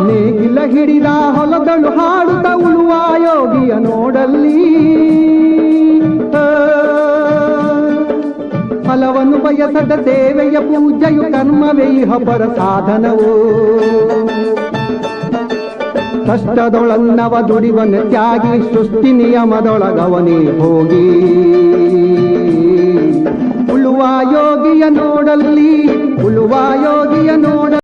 ನೇಗಿಲ ಹಿಡಿದ ಹೊಲದಳು ಹಾಡುತ್ತ ಉಳುವ ಯೋಗಿಯ ನೋಡಲ್ಲಿ. ಫಲವನ್ನು ಬಯಸದ ಸೇವೆಯ ಪೂಜೆಯು ಕರ್ಮವೇ ಪರ ಸಾಧನವು. ಕಷ್ಟದೊಳನ್ನವ ದುಡಿವನ ತ್ಯಾಗಿ ಸೃಷ್ಟಿ ನಿಯಮದೊಳಗವನೇ ಹೋಗಿ. ಉಳುವ ಯೋಗಿಯ ನೋಡಲ್ಲಿ, ಉಳುವ ಯೋಗಿಯ ನೋಡ